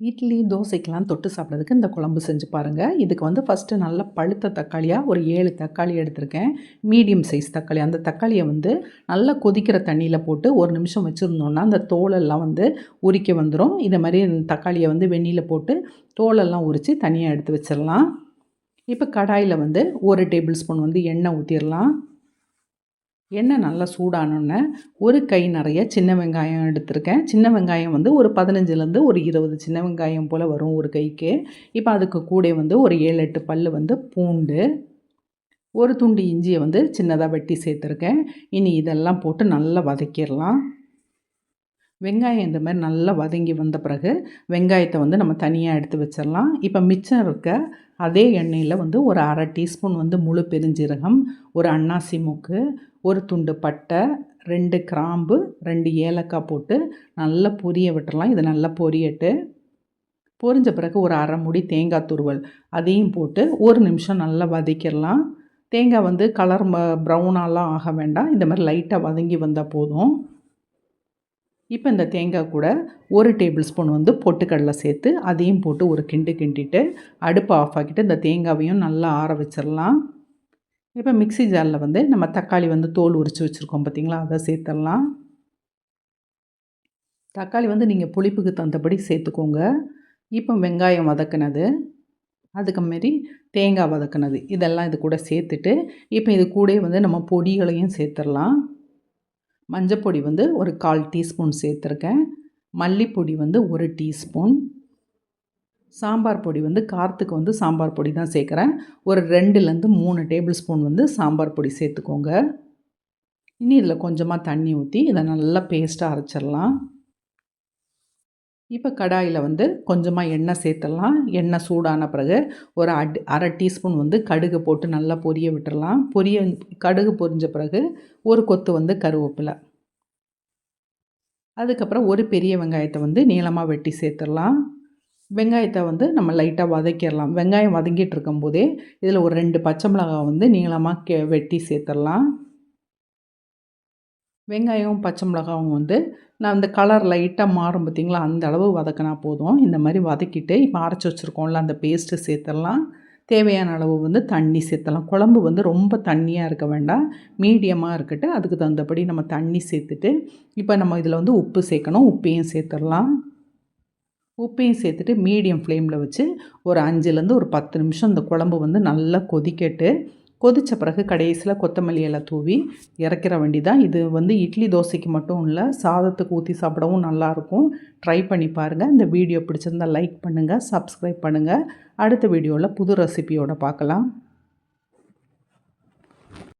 இட்லி தோசைக்கெலாம் தொட்டு சாப்பிட்றதுக்கு இந்த குழம்பு செஞ்சு பாருங்கள் இதுக்கு வந்து ஃபஸ்ட்டு நல்லா பழுத்த தக்காளியாக ஒரு ஏழு தக்காளி எடுத்திருக்கேன். மீடியம் சைஸ் தக்காளி. அந்த தக்காளியை வந்து நல்லா கொதிக்கிற தண்ணியில் போட்டு ஒரு நிமிஷம் வச்சுருந்தோன்னா அந்த தோலெல்லாம் வந்து உரிக்க வந்துடும் இதை மாதிரி தக்காளியை வந்து வெந்நியில் போட்டு தோலெல்லாம் உரித்து தனியாக எடுத்து வச்சிடலாம். இப்போ கடாயில் வந்து ஒரு டேபிள் ஸ்பூன் வந்து எண்ணெய் ஊற்றிடலாம் எண்ணெய் நல்லா சூடானோன்னே ஒரு கை நிறைய சின்ன வெங்காயம் எடுத்திருக்கேன். சின்ன வெங்காயம் வந்து ஒரு பதினஞ்சுலேருந்து ஒரு இருபது சின்ன வெங்காயம் போல் வரும் ஒரு கைக்கு. இப்போ அதுக்கு கூட வந்து ஒரு ஏழு எட்டு பல் வந்து பூண்டு ஒரு துண்டு இஞ்சியை வந்து சின்னதாக வெட்டி சேர்த்துருக்கேன். இனி இதெல்லாம் போட்டு நல்லா வதக்கிடலாம். வெங்காயம் இந்த மாதிரி நல்லா வதங்கி வந்த பிறகு வெங்காயத்தை வந்து நம்ம தனியாக எடுத்து வச்சிடலாம் இப்போ மிச்சம் இருக்க அதே எண்ணெயில் வந்து ஒரு அரை டீஸ்பூன் வந்து முழு பெருஞ்சீரகம் ஒரு அன்னாசி மூக்கு ஒரு துண்டு பட்டை ரெண்டு கிராம்பு ரெண்டு ஏலக்காய் போட்டு நல்லா பொரிய விட்டுடலாம் இது நல்லா பொரியட்டு பொரிஞ்ச பிறகு ஒரு அரை முடி தேங்காய் துருவல் அதையும் போட்டு ஒரு நிமிஷம் நல்லா வதக்கிடலாம் தேங்காய் வந்து கலர் ப்ரௌனாலாம் ஆக வேண்டாம். இந்த மாதிரி லைட்டாக வதங்கி வந்தால் போதும். இப்போ இந்த தேங்காய் கூட ஒரு டேபிள் ஸ்பூன் வந்து பொட்டுக்கடலை சேர்த்து அதையும் போட்டு ஒரு கிண்டு கிண்டிட்டு அடுப்பை ஆஃப் ஆக்கிட்டு இந்த தேங்காவையும் நல்லா ஆற வச்சிடலாம். இப்போ மிக்சி ஜாரில் வந்து நம்ம தக்காளி வந்து தோல் உரித்து வச்சுருக்கோம் பார்த்திங்களா? அதை சேர்த்துடலாம். தக்காளி வந்து நீங்கள் புளிப்புக்கு தகுந்தபடி சேர்த்துக்கோங்க. இப்போ வெங்காயம் வதக்கினது அதுக்கு மாரி தேங்காய் வதக்கினது இதெல்லாம் இது கூட சேர்த்துட்டு இப்போ இது கூட வந்து நம்ம பொடிகளையும் சேர்த்துடலாம். மஞ்சப்பொடி வந்து ஒரு கால் டீஸ்பூன் சேர்த்துருக்கேன். மல்லிப்பொடி வந்து ஒரு டீஸ்பூன். சாம்பார் பொடி வந்து காரத்துக்கு வந்து சாம்பார் பொடி தான் சேர்க்குறேன். ஒரு ரெண்டுலேருந்து மூணு டேபிள் ஸ்பூன் வந்து சாம்பார் பொடி சேர்த்துக்கோங்க. இனி இதில் கொஞ்சமாக தண்ணி ஊற்றி இதை நல்லா பேஸ்ட்டாக அரைச்சிடலாம். இப்போ கடாயில் வந்து கொஞ்சமாக எண்ணெய் சேர்த்துடலாம். எண்ணெய் சூடான பிறகு ஒரு அட் அரை டீஸ்பூன் வந்து கடுகு போட்டு நல்லா பொரிய விட்டுடலாம். பொரிய கடுகு பொரிஞ்ச பிறகு ஒரு கொத்து வந்து கருவேப்பிலை. அதுக்கப்புறம் ஒரு பெரிய வெங்காயத்தை வந்து நீளமாக வெட்டி சேர்த்துடலாம். வெங்காயத்தை வந்து நம்ம லைட்டாக வதக்கிடலாம். வெங்காயம் வதங்கிட்டு இருக்கும்போதே இதில் ஒரு ரெண்டு பச்சை மிளகாய் வந்து நீளமாக கே வெட்டி சேர்த்துடலாம். வெங்காயம் பச்சை மிளகாவும் வந்து நான் அந்த கலர் லைட்டாக மாறும் பார்த்திங்களா அந்த அளவு வதக்கினா போதும். இந்த மாதிரி வதக்கிட்டு இப்போ அரைச்சி வச்சுருக்கோம்ல அந்த பேஸ்ட்டு சேர்த்துடலாம். தேவையான அளவு வந்து தண்ணி சேர்த்தலாம் குழம்பு வந்து ரொம்ப தண்ணியாக இருக்க வேண்டாம். மீடியமாக இருக்கட்டு. அதுக்கு தகுந்தபடி நம்ம தண்ணி சேர்த்துட்டு இப்போ நம்ம இதில் வந்து உப்பு சேர்க்கணும். உப்பையும் சேர்த்துடலாம். உப்பையும் சேர்த்துட்டு மீடியம் ஃப்ளேமில் வச்சு ஒரு அஞ்சுலேருந்து ஒரு பத்து நிமிஷம் இந்த குழம்பு வந்து நல்லா கொதிக்கட்டு. கொதித்த பிறகு கடைசியில் கொத்தமல்லி எல்லாம் தூவி இறக்கிற வண்டி தான் இது வந்து இட்லி தோசைக்கு மட்டும் இல்லை சாதத்துக்கு ஊற்றி சாப்பிடவும் நல்லாயிருக்கும் ட்ரை பண்ணி பாருங்கள் இந்த வீடியோ பிடிச்சிருந்தால் லைக் பண்ணுங்கள் சப்ஸ்கிரைப் பண்ணுங்கள் அடுத்த வீடியோவில் புது ரெசிபியோடு பார்க்கலாம்.